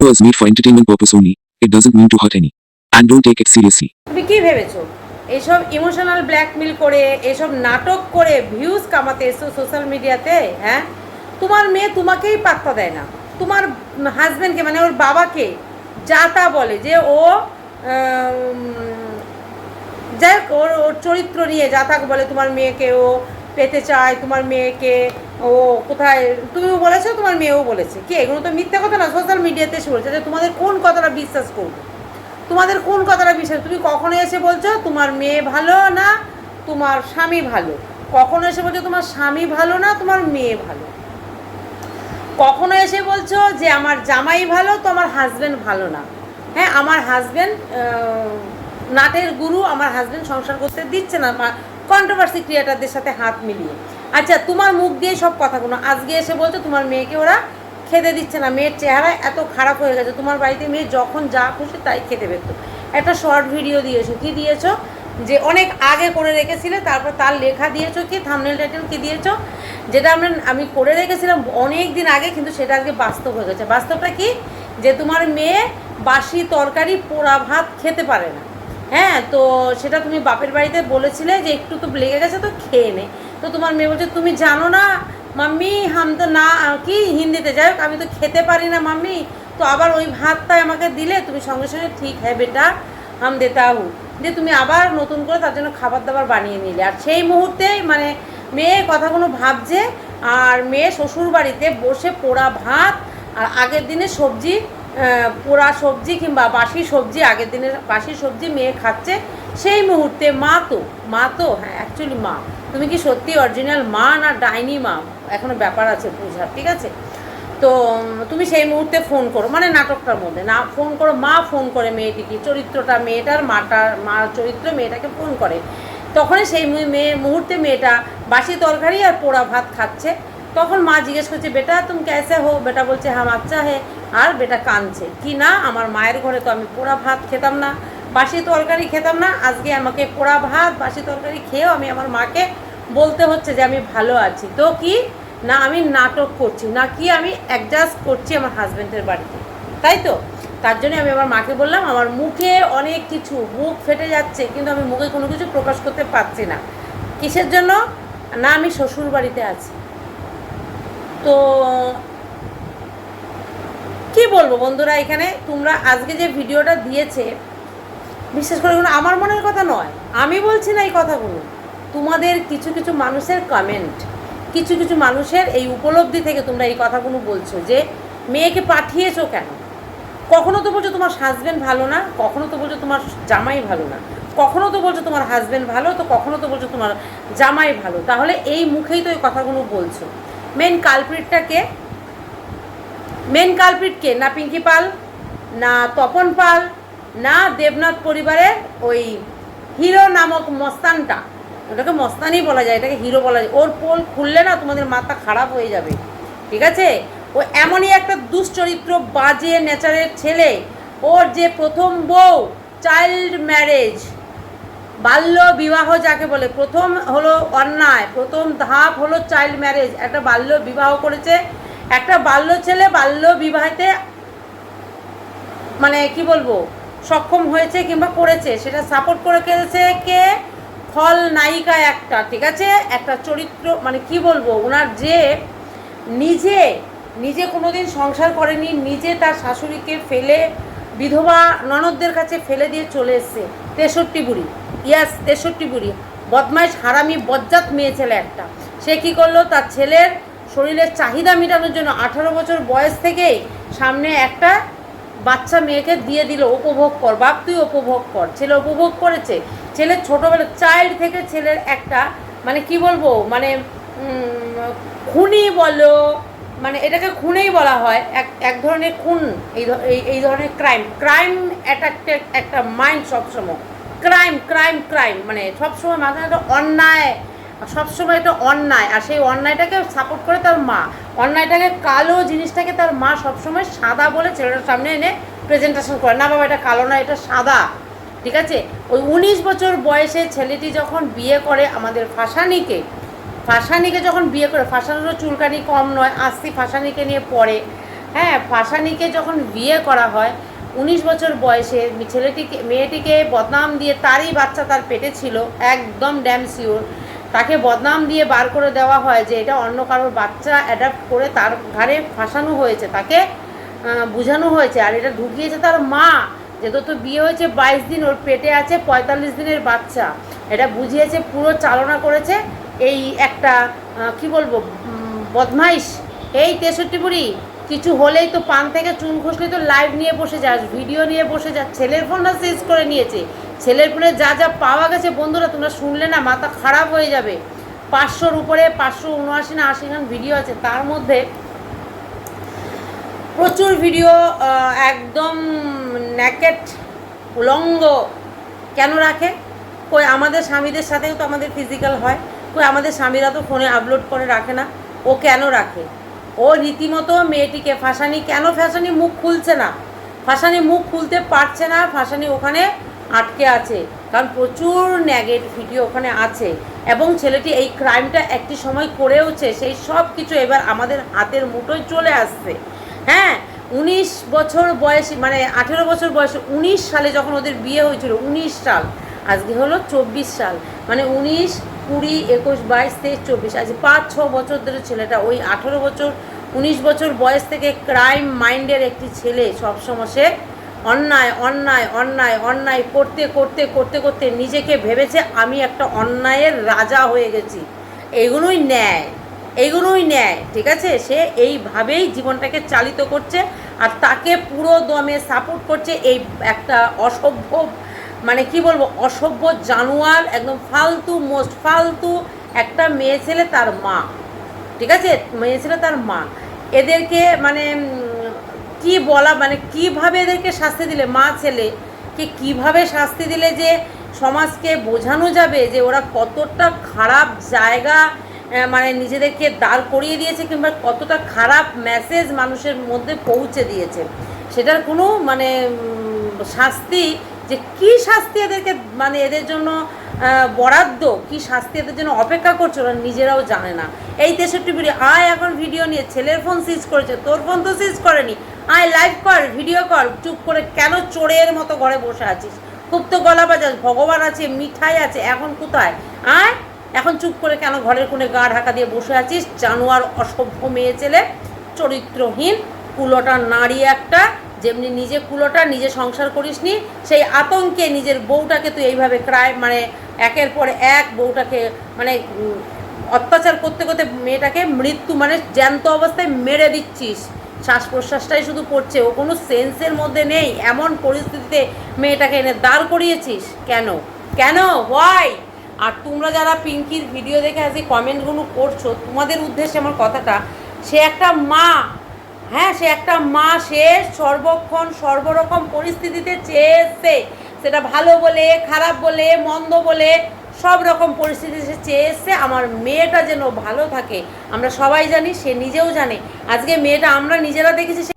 was made for entertainment purpose only. It doesn't mean to hurt any. And don't take it seriously. তুমি কি ভেবেছো এইসব emotional blackmail করে, এসব নাটক করে ভিউজ কামাতে এসো সোশ্যাল মিডিয়াতে হ্যাঁ তোমার মেয়ে তোমাকেই পাত্তা দেয় না তোমার হাজব্যান্ডকে মানে ওর বাবাকে যা তা বলে যে ও যাই ওর ওর চরিত্র নিয়ে যা থাক বলে তোমার মেয়েকে ও পেতে চায় তোমার মেয়েকে, ও কোথায়? তুমিও বলেছ, তোমার মেয়েও বলেছে। কি, এগুলো তো মিথ্যা কথা না সোশ্যাল মিডিয়াতে এসে বলছে যে তোমাদের কোন কথাটা বিশ্বাস করবে? তোমাদের কোন কথাটা বিশ্বাস তুমি কখনো এসে বলছো, তোমার মেয়ে ভালো না, তোমার স্বামী ভালো কখনো এসে বলছো, তোমার স্বামী ভালো না, তোমার মেয়ে ভালো কখনো এসে বলছো যে, আমার জামাই ভালো তো আমার হাজব্যান্ড ভালো না হ্যাঁ আমার হাজব্যান্ড নাটের গুরু, আমার হাজব্যান্ড সংসার করতে দিচ্ছে না কন্ট্রোভার্সি ক্রিয়েটারদের সাথে হাত মিলিয়ে। আচ্ছা তোমার মুখ দিয়ে সব কথাগুলো আজকে এসে বলছো তোমার মেয়েকে ওরা খেতে দিচ্ছে না। মেয়ের চেহারা এত খারাপ হয়ে গেছে। তোমার বাড়িতে মেয়ে যখন যা খুশি তাই খেতে পেত। একটা শর্ট ভিডিও দিয়েছ। কি দিয়েছ? যে অনেক আগে করে রেখেছিলে, তারপর তার লেখা দিয়েছ কি থামনেল টাইটেল কি দিয়েছ? যেটা আমরা, আমি করে রেখেছিলাম অনেক দিন আগে, কিন্তু সেটা আজকে বাস্তব হয়ে গেছে। বাস্তবটা কি? যে তোমার মেয়ে বাসি তরকারি পোড়া ভাত খেতে পারে না। হ্যাঁ তো সেটা তুমি বাপের বাড়িতে বলেছিলে যে একটু তো লেগে গেছে, তো খেয়ে নে। তো তোমার মেয়ে বলছে, তুমি জানো না, মাম্মি, হাম তো না কি হিন্দিতে? যাই হোক, আমি তো খেতে পারি না, মাম্মি। তো আবার ওই ভাতটাই আমাকে দিলে, তুমি সঙ্গে সঙ্গে ঠিক হ্যাঁ বেটা, হাম দেতা হু। যে তুমি আবার নতুন করে তার জন্য খাবার দাবার বানিয়ে নিলে। আর সেই মুহূর্তে মানে মেয়ে কথাগুলো ভাবছে, আর মেয়ে শ্বশুর বাড়িতে বসে পোড়া ভাত, আর আগের দিনে সবজি পোড়া সবজি কিংবা বাসি সবজি, আগের দিনের বাসি সবজি মেয়ে খাচ্ছে, সেই মুহূর্তে মা তো মা তো হ্যাঁ অ্যাকচুয়ালি মা। তুমি কি সত্যি অরিজিনাল মা না ডাইনি মা? এখনও ব্যাপার আছে বুঝার, ঠিক আছে? তো তুমি সেই মুহূর্তে ফোন করো মানে নাটকটার মধ্যে। না ফোন করো, মা ফোন করে মেয়েটিকে চরিত্রটা, মেয়েটার মাটার মার চরিত্র মেয়েটাকে ফোন করে। তখনই সেই মেয়ে মুহূর্তে মেয়েটা বাসি তরকারি আর পোড়া ভাত খাচ্ছে। তখন মা জিজ্ঞেস করছে, বেটা, তুমি ক্যাসে হো বেটা বলছে হাম আচ্ছা হে। আর বেটা কাঁদছে। কি না, আমার মায়ের ঘরে তো আমি পোড়া ভাত খেতাম না, বাসি তরকারি খেতাম না, আজকে আমাকে পোড়া ভাত, বাসি তরকারি খেয়েও আমি আমার মাকে বলতে হচ্ছে যে আমি ভালো আছি। তো কি? না, আমি নাটক করছি, না কি আমি অ্যাডজাস্ট করছি আমার হাজব্যান্ডের বাড়িতে। তাই তো? তার জন্য আমি আমার মাকে বললাম, আমার মুখে অনেক কিছু, মুখ ফেটে যাচ্ছে, কিন্তু আমি মুখে কোনো কিছু প্রকাশ করতে পারছি না। কিসের জন্য? না, আমি শ্বশুর বাড়িতে আছি। তো, কি বলব বন্ধুরা এখানে? তোমরা আজকে যে ভিডিওটা দিয়েছে, বিশেষ করে আমার মনের কথা নয়, আমি বলছি না এই কথাগুলো। তোমাদের কিছু কিছু মানুষের কমেন্ট কিছু কিছু মানুষের এই উপলব্ধি থেকে তোমরা এই কথাগুলো বলছো যে, মেয়েকে পাঠিয়েছো কেন? কখনো তো বলছো তোমার হাজব্যান্ড ভালো না, কখনো তো বলছো তোমার জামাই ভালো না, কখনো তো বলছো তোমার হাজব্যান্ড ভালো, তো কখনো তো বলছো তোমার জামাই ভালো। তাহলে এই মুখেই তো এই কথাগুলো বলছো। মেন কালপ্রিটটাকে মেন কালপ্রিট কে না পিঙ্কি পাল না তপন পাল না দেবনাথ পরিবারের ওই হিরো নামক মস্তানটা ওটাকে মস্তানই বলা যায়, এটাকে হিরো বলা যায়। ওর পোল খুললে না তোমাদের মাথা খারাপ হয়ে যাবে। ঠিক আছে? ও এমনই একটা দুশ্চরিত্র বাজে নেচারের ছেলে। ওর যে প্রথম বউ চাইল্ড ম্যারেজ বাল্য বিবাহ যাকে বলে, প্রথম হলো অন্যায়, প্রথম ধাপ হলো চাইল্ড ম্যারেজ একটা বাল্য বিবাহ করেছে, একটা বাল্য ছেলে বাল্য বিবাহেতে মানে কি বলব, সক্ষম হয়েছে কিংবা করেছে, সেটা সাপোর্ট করে কেছে কে? ফল নায়িকা একটা, ঠিক আছে? একটা চরিত্র মানে কি বলব ওনার যে নিজে নিজে কোনো দিন সংসার করেনি, নিজে তার শাশুড়িকে ফেলে, বিধবা ননদদের কাছে ফেলে দিয়ে চলে এসছে, তেষট্টি বুড়ি। ইয়াস, তেষট্টি বুড়ি। বদমাইশ হারামি বজ্জাত মেয়ে ছেলে একটা। সে কি করল? তার ছেলের শরীরের চাহিদা মেটানোর জন্য আঠারো বছর বয়স থেকেই সামনে একটা বাচ্চা মেয়েকে দিয়ে দিল, উপভোগ কর, বাপ, তুই উপভোগ কর। ছেলে উপভোগ করেছে। ছেলের ছোটোবেলা চাইল্ড থেকে ছেলের একটা মানে কি বলব মানে খুনি বলো মানে এটাকে খুনেই বলা হয়, এক এক ধরনের খুন, এই এই ধরনের ক্রাইম। ক্রাইম অ্যাট্রাক্টেড একটা মাইন্ড সবসময়। ক্রাইম ক্রাইম ক্রাইম মানে সবসময় মাথায় একটা অন্যায়, সবসময় একটা অন্যায়। আর সেই অন্যায়টাকে সাপোর্ট করে তার মা। অন্যায়টাকে কালো জিনিসটাকে তার মা সবসময় সাদা বলে ছেলেটার সামনে এনে প্রেজেন্টেশন করে। না বাবা, এটা কালো না, এটা সাদা। ঠিক আছে? ওই উনিশ বছর বয়সে ছেলেটি যখন বিয়ে করে আমাদের ফাঁসানিকে ফাঁসানিকে যখন বিয়ে করে, ফাঁসানোরও চুলকানি কম নয়, আস্তি ফাঁসানিকে নিয়ে পড়ে। হ্যাঁ ফাঁসানিকে যখন বিয়ে করা হয় উনিশ বছর বয়সে ছেলেটিকে মেয়েটিকে বদনাম দিয়ে তারই বাচ্চা তার পেটে ছিল, একদম ড্যাম শিওর তাকে বদনাম দিয়ে বার করে দেওয়া হয় যে এটা অন্য কারোর বাচ্চা অ্যাডাপ্ট করে তার ঘাড়ে ফাঁসানো হয়েছে, তাকে বোঝানো হয়েছে। আর এটা ঢুকিয়েছে তার মা যে তোর তো বিয়ে হয়েছে বাইশ দিন, ওর পেটে আছে পঁয়তাল্লিশ দিনের বাচ্চা। এটা বুঝিয়েছে, পুরো চালনা করেছে এই একটা কি বলব বদমাইশ। এই তেষট্টি বুড়ি কিছু হলেই তো পান থেকে চুন খসলে তো লাইভ নিয়ে বসে যাস ভিডিও নিয়ে বসে যাস, ছেলের ফোনটা সিজ করে নিয়েছে। ছেলের ফোনে যা যা পাওয়া গেছে বন্ধুরা, তোমরা শুনলে না, মাথা খারাপ হয়ে যাবে। পাঁচশোর উপরে, পাঁচশো উনআশি না আশি খান ভিডিও আছে। তার মধ্যে প্রচুর ভিডিও একদম ন্যাকেট উলঙ্গ। কেন রাখে? কই আমাদের স্বামীদের সাথেও তো আমাদের ফিজিক্যাল হয়। কই আমাদের স্বামীরা তো ফোনে আপলোড করে রাখে না। ও কেন রাখে? ও রীতিমতো মেয়েটিকে, ফাঁসানি কেন ফাঁসানি মুখ খুলছে না? ফাঁসানি মুখ খুলতে পারছে না, ফাঁসানি ওখানে আটকে আছে। কারণ প্রচুর ন্যাগেট ভিডিও ওখানে আছে। এবং ছেলেটি এই ক্রাইমটা একটি সময় করেওছে, সেই সব কিছু এবার আমাদের হাতের মুঠোয় চলে আসছে। হ্যাঁ উনিশ বছর বয়সী মানে আঠেরো বছর বয়সে উনিশ সালে যখন ওদের বিয়ে হয়েছিল, উনিশ সাল, আজকে হলো চব্বিশ সাল মানে উনিশ কুড়ি, একুশ, বাইশ, তেইশ, চব্বিশ। আজ পাঁচ, ছ বছর ধরে ছেলেটা, ওই আঠেরো বছর, উনিশ বছর বয়স থেকে ক্রাইম মাইন্ডের একটি ছেলে সবসময় সে অন্যায় অন্যায় অন্যায় অন্যায় করতে করতে করতে করতে নিজেকে ভেবেছে আমি একটা অন্যায়ের রাজা হয়ে গেছি। এগুলোই ন্যায় এইগুলোই নেয় ঠিক আছে? সে এইভাবেই জীবনটাকে চালিত করছে আর তাকে পুরো দমে সাপোর্ট করছে এই একটা অসভ্য মানে কি বলব, অসভ্য জানোয়ার, একদম ফালতু মোস্ট ফালতু একটা মেয়ে ছেলে তার মা। ঠিক আছে? মেয়ে ছেলে তার মা। এদেরকে মানে কি বলা মানে কীভাবে এদেরকে শাস্তি দিলে, মা ছেলে কে কীভাবে শাস্তি দিলে যে সমাজকে বোঝানো যাবে যে ওরা কতটা খারাপ জায়গা মানে নিজেদেরকে দাঁড় করিয়ে দিয়েছে কিংবা কতটা খারাপ মেসেজ মানুষের মধ্যে পৌঁছে দিয়েছে? সেটার কোনো মানে শাস্তি যে কি শাস্তি এদেরকে মানে এদের জন্য বরাদ্দ, কি শাস্তি এদের জন্য অপেক্ষা করছে ওরা নিজেরাও জানে না। এই তেষট্টি ভিডিও আয় এখন ভিডিও নিয়ে, ছেলের ফোন সিজ করেছে, তোর ফোন তো সিজ করেনি। আয় লাইভ কর ভিডিও কর, চুপ করে কেন চোরের মতো ঘরে বসে আছিস? খুব তো গলা বাজাস, ভগবান আছে, মিঠাই আছে, এখন কোথায়? আয়, এখন চুপ করে কেন ঘরের কোণে গা ঢাকা দিয়ে বসে আছিস? জানোয়ার অসভ্য মেয়ে ছেলে, চরিত্রহীন, কুলোটা নারী একটা যেমনি নিজে কুলোটা নিজে সংসার করিসনি, সেই আতঙ্কে নিজের বউটাকে তুই এইভাবে ক্রাই মানে একের পর এক বউটাকে মানে অত্যাচার করতে করতে মেয়েটাকে মৃত্যু মানে জ্যান্ত অবস্থায় মেরে দিচ্ছিস। শ্বাস প্রশ্বাসটাই শুধু পড়ছে, ও কোনো সেন্সের মধ্যে নেই, এমন পরিস্থিতিতে মেয়েটাকে এনে দাঁড় করিয়েছিস। কেন? কেন? হোয়াই আর তোমরা যারা পিঙ্কির ভিডিও দেখে আজকে কমেন্টগুলো করছ, তোমাদের উদ্দেশ্যে আমার কথাটা, সে একটা মা হ্যাঁ সে একটা মা, সে সর্বক্ষণ সর্বরকম পরিস্থিতিতে চেয়েছে। সেটা ভালো বলে, খারাপ বলে, মন্দ বলে, সব রকম পরিস্থিতি সে চেয়েছে। আমার মেয়েটা যেন ভালো থাকে। আমরা সবাই জানি, সে নিজেও জানে। আজকে মেয়েটা আমরা নিজেরা দেখেছি, সে